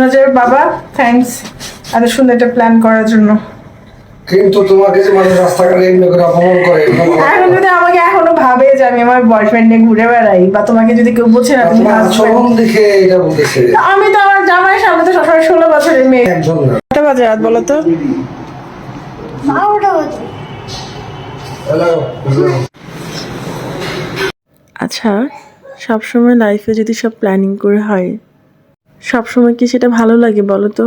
নজরের বাবা থ্যাঙ্কস এত সুন্দর একটা প্ল্যান করার জন্য। কিন্তু তোমাকে যে মানুষ রাস্তাঘাটে এমনি করে অপমান করে এখন যদি আমাকে এখনও ভাবে যে আমি আমার বয়ফ্রেন্ড নিয়ে ঘুরে বেড়াই বা তোমাকে যদি কেউ বোঝে না তুমি। আচরণ দেখে এটা বলতেছে। আমি তো আমার জামাইয়ের সামনে তো সবসময় ষোলো বছরের মেয়ে। একজন না। কটা বাজে রাত বলো তো? আচ্ছা সবসময় লাইফে যদি সব প্ল্যানিং করে হয় সবসময় কি সেটা ভালো লাগে বলো তো?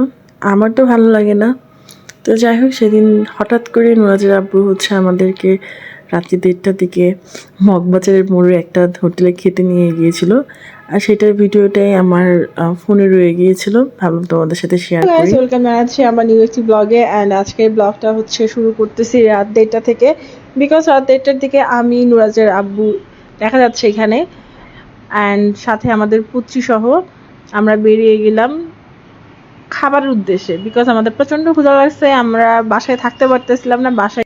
আমার তো ভালো লাগে না। তো যাই হোক সেদিন হঠাৎ করে নুরাজের আব্বু হচ্ছে আমাদেরকে রাত্রি দেড়টার দিকে মগবাজারের মোড়ে একটা হোটেলে খেতে নিয়ে গিয়েছিল। আর সেটার ভিডিওটাই আমার ফোনে রয়ে গিয়েছিল। ভাবলাম তোমাদের সাথে শেয়ার করি। ওয়েলকাম জানাচ্ছি আমার নিউ একটি ব্লগে অ্যান্ড আজকের ব্লগটা হচ্ছে শুরু করতেছি রাত দেড়টা থেকে। বিকজ রাত দেড়টার দিকে আমি নুরাজের আব্বু দেখা যাচ্ছে এখানে। অ্যান্ড সাথে আমাদের পুত্রী সহ আমরা বেরিয়ে গেলাম খাবারের উদ্দেশ্যে বিকজ আমাদের প্রচণ্ড ক্ষুধা লাগছে, আমরা বাসায় থাকতে পারতেছিলাম না, বাসায়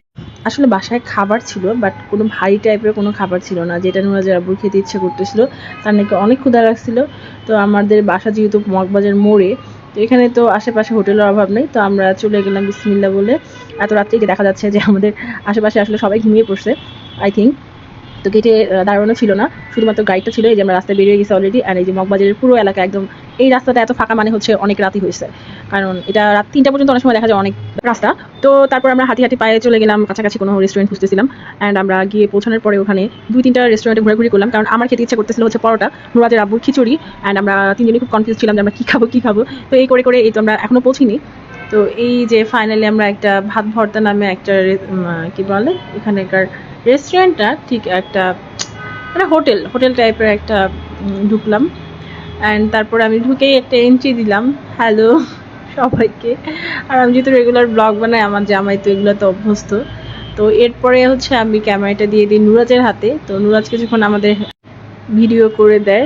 আসলে বাসায় খাবার ছিল বাট কোনো ভারী টাইপের কোনো খাবার ছিল না, যেটা নুরাজের আব্বুর খেতে ইচ্ছে করতেছিল, তার নাকি অনেক ক্ষুধা লাগছিল। তো আমাদের বাসা যেহেতু মগবাজার মোড়ে, তো এখানে তো আশেপাশে হোটেলের অভাব নেই, তো আমরা চলে গেলাম বিসমিল্লা বলে। এত রাত্রে দেখা যাচ্ছে যে আমাদের আশেপাশে আসলে সবাই ঘুমিয়ে পড়ছে আই থিঙ্ক তো গেটে দাঁড়ানো ছিল না। শুধুমাত্র গাড়িটা ছিল, এই যে আমরা রাস্তায় বেরিয়ে গেছি অলরেডি আর এই যে মগবাজারের পুরো এলাকা একদম, এই রাস্তাটা এত ফাঁকা মানে হচ্ছে অনেক রাতই হয়েছে। কারণ এটা রাত তিনটা পর্যন্ত অনেক সময় দেখা যায় অনেক রাস্তা। তো তারপর আমরা হাঁটি হাঁটি পায়ে চলে গেলাম, কাছাকাছি কোনো রেস্টুরেন্ট খুঁজতেছিলাম অ্যান্ড আমরা গিয়ে পৌঁছানোর পরে ওখানে দুই তিনটা রেস্টুরেন্টে ঘোরাঘুরি করলাম, কারণ আমার খেতে ইচ্ছে করতেছিল হচ্ছে পরোটা নুরাজের আব্বুর খিচুড়ি অ্যান্ড আমরা তিনজনই খুব কনফিউজ ছিলাম যে আমরা কী খাব কী খাব। তো এই করে করে এই তো আমরা এখনও পৌঁছিনি। তো এই যে ফাইনালি আমরা একটা ভাত ভর্তা নামে একটা কি বলে? এখানকার রেস্টুরেন্টটা ঠিক একটা মানে হোটেল হোটেল টাইপের একটা ঢুকলাম। অ্যান্ড তারপর আমি ঢুকেই একটা এন্ট্রি দিলাম হ্যালো সবাইকে। আর আমি যেহেতু রেগুলার ব্লগ বানাই, আমার জামাই তো এগুলো তো অভ্যস্ত। তো এরপরে হচ্ছে আমি ক্যামেরাটা দিয়ে দিই নুরাজের হাতে। তো নুরাজ কিছুক্ষণ আমাদের ভিডিও করে দেয়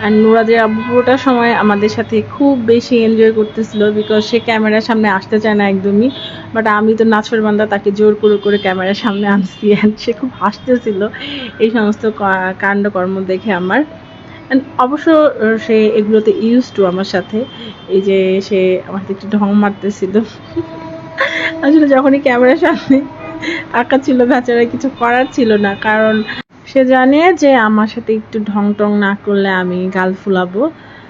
আর নুরাজের আব্বু পুরোটা সময় আমাদের সাথে খুব বেশি এনজয় করতেছিল বিকজ সে ক্যামেরার সামনে আসতে চায় না একদমই। বাট আমি তো নাচর বান্দা, তাকে জোর করে করে ক্যামেরার সামনে আনছি and সে খুব হাসতেছিল এই সমস্ত কাণ্ডকর্ম দেখে আমার। And অবশ্য সে এগুলোতে ইউজ টু আমার সাথে। এই যে সে আমার একটু ঢং মারতেছিল। আসলে যখনই ক্যামেরার সামনে আঁকা ছিল বেচারা কিছু করার ছিল না। কারণ সে জানে যে আমার সাথে একটু ঢং টং না করলে আমি গাল ফুলাবো।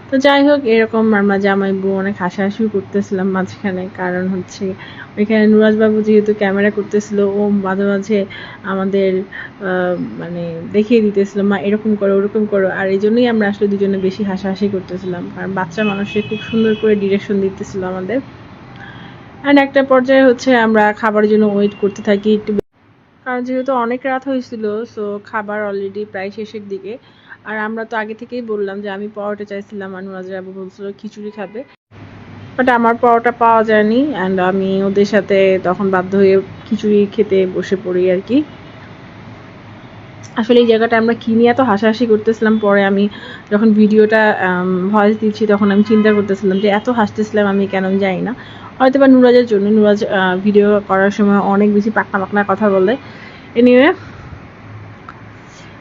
তো যাই হোক, এরকম আমরা জামাই বউ অনেক হাসাহাসিও করতেছিলাম মাঝখানে। কারণ হচ্ছে, ওইখানে নুরাজবাবু যেহেতু ক্যামেরা করতেছিল, ও মাঝে মাঝে আমাদের মানে দেখিয়ে দিতেছিল, মা, এরকম করো, ওরকম করো। আর এই জন্যই আমরা আসলে দুজনে বেশি হাসাহাসি করতেছিলাম। কারণ বাচ্চা মানুষে খুব সুন্দর করে ডিরেকশন দিতেছিল আমাদের। অ্যান্ড একটা পর্যায়ে হচ্ছে আমরা খাবারের জন্য ওয়েট করতে থাকি, একটু কারণ যেহেতু অনেক রাত হয়েছিল সো খাবার অলরেডি প্রায় শেষের দিকে। আর আমরা তো আগে থেকেই বললাম যে আমি পরোটা চাইছিলাম আর আবু বলছিল খিচুড়ি খাবে। বাট আমার পরোটা পাওয়া যায়নি অ্যান্ড আমি ওদের সাথে তখন বাধ্য হয়ে খিচুড়ি খেতে বসে পড়ি আর কি। আসলে এই জায়গাটা আমরা কি নিয়ে এত হাসাহাসি করতেছিলাম, পরে আমি যখন ভিডিওটা ভয়েস দিচ্ছি তখন আমি চিন্তা করতেছিলাম যে এত হাসতেছিলাম আমি কেন জানি না। হয়তো বা নুরাজের জন্য, নুরাজ ভিডিও করার সময় অনেক বেশি পাকনা পাকনা কথা বলে। এনিওয়ে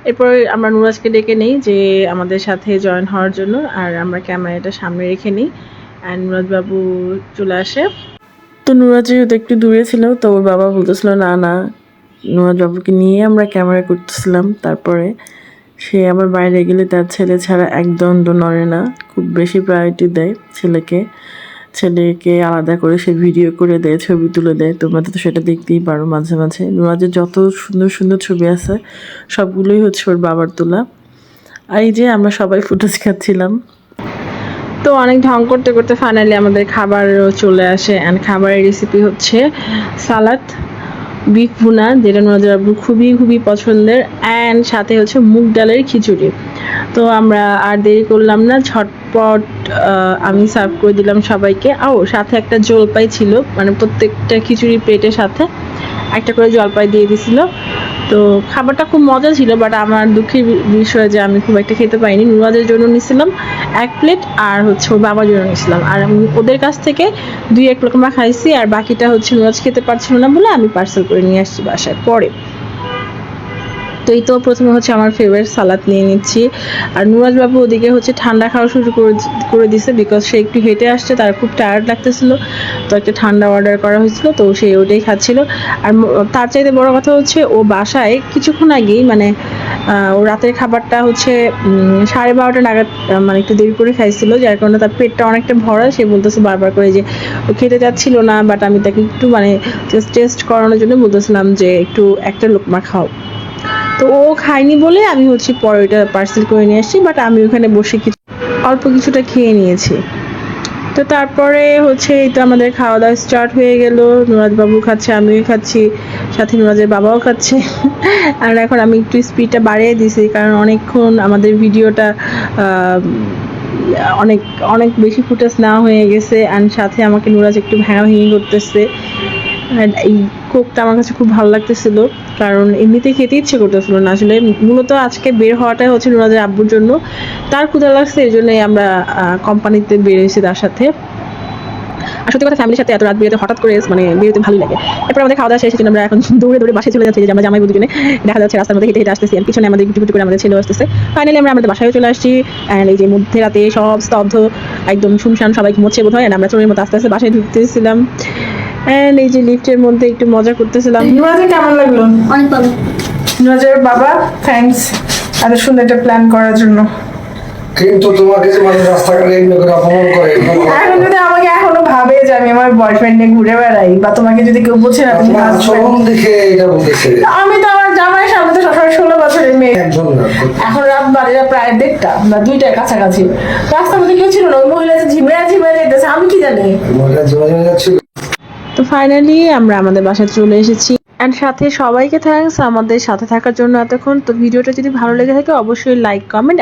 এরপর আমরা নুরাজকে ডেকে নেই যে আমাদের সাথে জয়েন হওয়ার জন্য, আর আমরা ক্যামেরাটা সামনে রেখে নিই। অ্যান্ড নুরাজবাবু চলে আসে। তো নুরাজ যেহেতু একটু দূরে ছিল, তো ওর বাবা বলতেছিল, না না, নুরাজ বাবুকে নিয়ে আমরা ক্যামেরা করতেছিলাম। তারপরে সে আবার বাইরে গেলে তার ছেলে ছাড়া একদম নড়ে না। খুব বেশি প্রায়োরিটি দেয় ছেলেকে। ছেলেকে আলাদা করে সে ভিডিও করে দেয়, ছবি তুলে দেয়। তোমরা তো সেটা দেখতেই পারো মাঝে মাঝে। নুরাজের যত সুন্দর সুন্দর ছবি আছে, সবগুলোই হচ্ছে ওর বাবার তোলা। আর এই যে আমরা সবাই ফুটেজ খাচ্ছিলাম। তো অনেক ঢং করতে করতে ফাইনালি আমাদের খাবারও চলে আসে। অ্যান্ড খাবারের রেসিপি হচ্ছে সালাদ। বিফ ভুনা, যেটা নজর আব্বুর খুবই খুবই পছন্দের অ্যান্ড সাথে হচ্ছে মুগ ডালের খিচুড়ি। তো আমরা আর দেরি করলাম না, ঝটপট আমি সার্ভ করে দিলাম সবাইকে। আও সাথে একটা জলপাই ছিল মানে প্রত্যেকটা খিচুড়ি প্লেটের সাথে একটা করে জলপাই দিয়ে দিছিল। তো খাবারটা খুব মজা ছিল বাট আমার দুঃখের বিষয় যে আমি খুব একটা খেতে পাইনি। নুরাজের জন্য নিয়েছিলাম এক প্লেট আর হচ্ছে ওর বাবার জন্য নিয়েছিলাম। আর আমি ওদের কাছ থেকে দুই এক রকম খাইছি, আর বাকিটা হচ্ছে নুরাজ খেতে পারছিল না বলে আমি পার্সেল করে নিয়ে আসছি বাসায় পরে। তো এই তো প্রথমে হচ্ছে আমার ফেভারিট সালাদ নিয়ে নিচ্ছি। আর নুরাজ বাবু ওদিকে হচ্ছে ঠান্ডা খাওয়া শুরু করে দিছে বিকজ সে একটু হেঁটে আসছে, তার খুব টায়ার্ড লাগতেছিল। তো একটা ঠান্ডা অর্ডার করা হয়েছিল, তো সে ওটাই খাচ্ছিল। আর তার চাইতে বড় কথা হচ্ছে ও বাসায় কিছুক্ষণ আগেই মানে ও রাতের খাবারটা হচ্ছে সাড়ে বারোটা নাগাদ মানে একটু দেরি করে খাইছিল, যার কারণে তার পেটটা অনেকটা ভরা। সে বলতেছে বারবার করে যে, ও খেতে চাচ্ছিল না বাট আমি তাকে একটু মানে টেস্ট করানোর জন্য বলতেছিলাম যে, একটু একটা লোকমা খাও। তো ও খায়নি বলে আমি হচ্ছে পরে ওইটা পার্সেল করে নিয়ে আসছি বাট আমি ওখানে বসে কিছু, অল্প কিছুটা খেয়ে নিয়েছি। তো তারপরে হচ্ছে এই তো আমাদের খাওয়া দাওয়া স্টার্ট হয়ে গেল বাবু খাচ্ছে, আমিও খাচ্ছি, সাথে নুরাজের বাবাও খাচ্ছে। আর এখন আমি একটু স্পিডটা বাড়িয়ে দিছি, কারণ অনেকক্ষণ আমাদের ভিডিওটা অনেক অনেক বেশি ফুটেজ না হয়ে গেছে অ্যান্ড সাথে আমাকে নুরাজ একটু ভাঙাভাঙি করতেছে। এই কোকটা আমার কাছে খুব ভালো লাগতেছিল। কারণ এমনিতে খেতে ইচ্ছে করতেছিল না। আসলে মূলত আজকে বের হওয়াটাই হচ্ছে নুরাজের আব্বুর জন্য। তার ক্ষুধা লাগছে, এই জন্যই আমরা কোম্পানিতে বের হয়েছি তার সাথে। আর সত্যি কথা ফ্যামিলির সাথে এত রাত বেরোতে হঠাৎ করে মানে বেরোতে ভালোই লাগে। এরপর আমাদের খাওয়া দাওয়া শেষ আমরা এখন দৌড়ে দৌড়ে বাসায় চলে যাচ্ছি, যে আমরা জামাই বুঝুজনে দেখা যাচ্ছে রাস্তার মধ্যে হেঁটে হেঁটে আসতেছি পিছনে আমাদের গুটি করে আমাদের ছেলে আসতেছে। ফাইনালি আমরা আমাদের বাসায় চলে আসছি এই যে মধ্যে রাতে সব স্তব্ধ, একদম শুনশান সবাই ঘুমোচ্ছে বোধ হয় আমরা চোরের মতো আস্তে আস্তে বাসায় ঢুকতেছিলাম। অ্যান্ড এই যে লিফটের মধ্যে একটু মজা করতেছিলাম। নুরাজের কেমন লাগল? অনেক ভালো। নুরাজের বাবা থ্যাঙ্কস এত সুন্দর একটা প্ল্যান করার জন্য। কিন্তু তোমাকে যে মানুষ রাস্তাঘাটে এমনি করে অপমান করে এখন যদি আমাকে এখনও ভাবে যে আমি আমার বয়ফ্রেন্ড নিয়ে ঘুরে বেড়াই বা তোমাকে যদি কেউ বোঝে না তুমি আচরণ দেখে এটা বলতেছে। আমি তো আমার জামাইয়ের সামনে তো সবসময় ষোলো বছরের মেয়ে। একজন না। এখন রাত প্রায় দেড়টা বা দুইটার কাছাকাছি। রাস্তার মধ্যে কেউ ছিল না ওই মহিলা যে ঝিমে ঝিমে যেতেছে আমি কি জানি? মহিলা জীবনে জীবনে যাচ্ছিল? তো ফাইনালি আমরা আমাদের বাসায় চলে এসেছি। অ্যান্ড সাথে সবাইকে থ্যাংকস আমাদের সাথে থাকার জন্য এতক্ষণ। তো ভিডিওটা যদি ভালো লেগে থাকে, অবশ্যই লাইক কমেন্ট